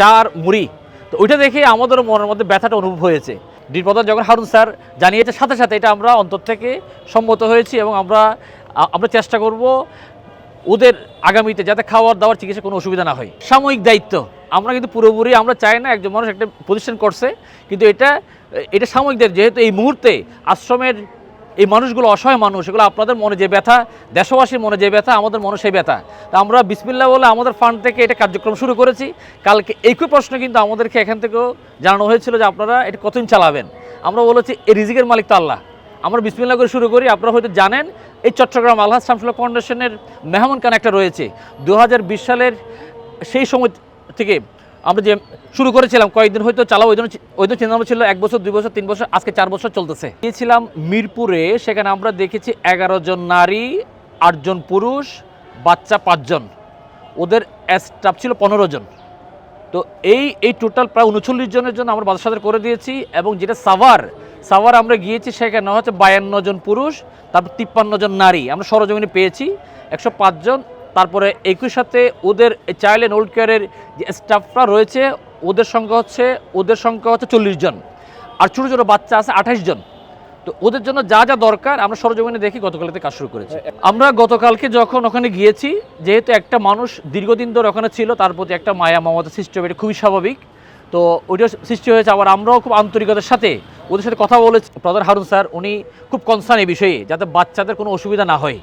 চার মুড়ি। তো ওইটা দেখে আমাদেরও মনের মধ্যে ব্যথাটা অনুভব হয়েছে। প্রধান যখন হারুন স্যার জানিয়েছে, সাথে সাথে এটা আমরা অন্তর থেকে সম্মত হয়েছি এবং আমরা আমরা চেষ্টা করব ওদের আগামীতে যাতে খাওয়ার দাওয়ার চিকিৎসা কোনো অসুবিধা না হয়। সাময়িক দায়িত্ব, আমরা কিন্তু পুরোপুরি, আমরা চাই না একজন মানুষ একটা প্রতিষ্ঠান করছে, কিন্তু এটা এটা সাময়িক দায়িত্ব। যেহেতু এই মুহূর্তে আশ্রমের এই মানুষগুলো অসহায় মানুষ, এগুলো আপনাদের মনে যে ব্যথা, দেশবাসীর মনে যে ব্যথা, আমাদের মনে সেই ব্যথা। তা আমরা বিসমিল্লা বলে আমাদের ফান্ড থেকে এটা কার্যক্রম শুরু করেছি। কালকে একই প্রশ্ন কিন্তু আমাদেরকে এখান থেকেও জানানো হয়েছিল যে আপনারা এটা কতদিন চালাবেন? আমরা বলেছি এই রিজিকের মালিক তো আল্লাহ। আমরা বিসমিল্লা করে শুরু করি, আপনারা হয়তো জানেন, এই চট্টগ্রাম আলহাজ শামসুল্লাহ ফাউন্ডেশনের মেহমান খান একটা রয়েছে। দু হাজার বিশ সালের সেই সময় থেকে আমরা যে শুরু করেছিলাম কয়েকদিন হয়তো চালাও ওই জন্য ওই জন্য চিন্তা ছিল এক বছর, দুই বছর, তিন বছর, আজকে চার বছর চলতেছে। গিয়েছিলাম মিরপুরে, সেখানে আমরা দেখেছি এগারো জন নারী আটজন পুরুষ, বাচ্চা পাঁচজন ওদের স্টাফ ছিল পনেরো জন। তো এই এই টোটাল প্রায় উনচল্লিশ জনের জন্য আমরা বাজার করে দিয়েছি এবং যেটা সাভার সাভার আমরা গিয়েছি, সেখানে হচ্ছে বায়ান্ন জন পুরুষ, তারপর তিপ্পান্ন জন নারী। আমরা সরজমিনে পেয়েছি, একশো জন তারপরে একই সাথে ওদের চাইল্ড অ্যান্ড ওল্ড কেয়ারের যে স্টাফরা রয়েছে, ওদের সংখ্যা হচ্ছে, ওদের সংখ্যা হচ্ছে চল্লিশ জন। আর ছোটো ছোটো বাচ্চা আছে আঠাশ জন। তো ওদের জন্য যা যা দরকার, আমরা সরজমিনে দেখি গতকালতে কাজ শুরু করেছি। আমরা গতকালকে যখন ওখানে গিয়েছি, যেহেতু একটা মানুষ দীর্ঘদিন ধরে ওখানে ছিল, তার প্রতি একটা মায়া, মমতা সৃষ্টি হবে, এটা খুবই স্বাভাবিক। তো ওইটা সৃষ্টি হয়েছে, আবার আমরাও খুব আন্তরিকতার সাথে ওদের সাথে কথা বলেছি। প্রধান হারুন স্যার উনি খুব কনসার্ন এই বিষয়ে, যাতে বাচ্চাদের কোনো অসুবিধা না হয়।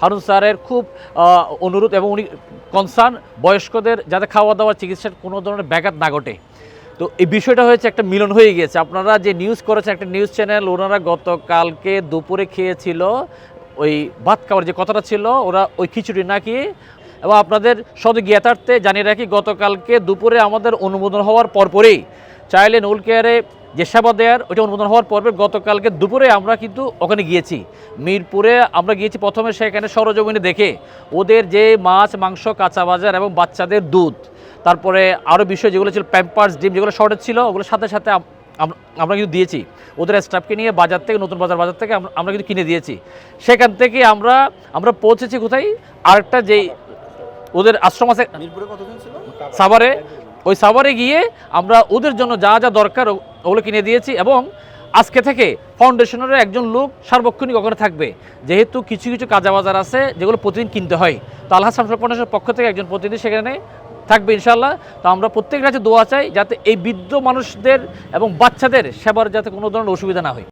হারুন স্যারের খুব অনুরোধ এবং উনি কনসার্ন বয়স্কদের যাতে খাওয়া দাওয়ার চিকিৎসার কোনো ধরনের ব্যাঘাত না ঘটে। তো এই বিষয়টা হয়েছে একটা মিলন হয়ে গিয়েছে। আপনারা যে নিউজ করেছেন, একটা নিউজ চ্যানেল ওনারা গতকালকে দুপুরে খেয়েছিল ওই ভাত খাওয়ার যে কথাটা ছিল, ওরা ওই খিচুড়ি না খেয়ে এবং আপনাদের সদ জ্ঞাতার্থে জানিয়ে রাখি, গতকালকে দুপুরে আমাদের অনুমোদন হওয়ার পরপরেই অ্যান্ড ওল্ড কেয়ারে যে সেবা দেওয়ার ওইটা অনুমোদন হওয়ার পর্বে গতকালকে দুপুরে আমরা কিন্তু ওখানে গিয়েছি। মিরপুরে আমরা গিয়েছি প্রথমে সেখানে সরজমিনে দেখে ওদের যে মাছ মাংস কাঁচা বাজার এবং বাচ্চাদের দুধ তারপরে আরও বিষয় যেগুলো ছিল প্যাম্পার্স ডিম যেগুলো শর্টেজ ছিল ওগুলোর সাথে সাথে আম- আম- আমরা কিন্তু দিয়েছি। ওদের স্টাফকে নিয়ে বাজার থেকে নতুন বাজার বাজার থেকে আমরা- কিন্তু কিনে দিয়েছি। সেখান থেকে আমরা আমরা পৌঁছেছি কোথায়? আরেকটা যেই ওদের আশ্রম আছে মিরপুরে কতদিন ছিল? সাভারে। ওই সাভারে গিয়ে আমরা ওদের জন্য যা যা দরকার ওগুলো কিনে দিয়েছি এবং আজকে থেকে ফাউন্ডেশনের একজন লোক সার্বক্ষণিক ওখানে থাকবে। যেহেতু কিছু কিছু কাজা বাজার আছে যেগুলো প্রতিদিন কিনতে হয়। তো আল্লাহ সামসা ফাউন্ডেশনের পক্ষ থেকে একজন প্রতিনিধি সেখানে থাকবে ইনশাল্লাহ তো আমরা প্রত্যেকের কাছে দোয়া চাই যাতে এই বৃদ্ধ মানুষদের এবং বাচ্চাদের সেবার যাতে কোনো ধরনের অসুবিধা না হয়।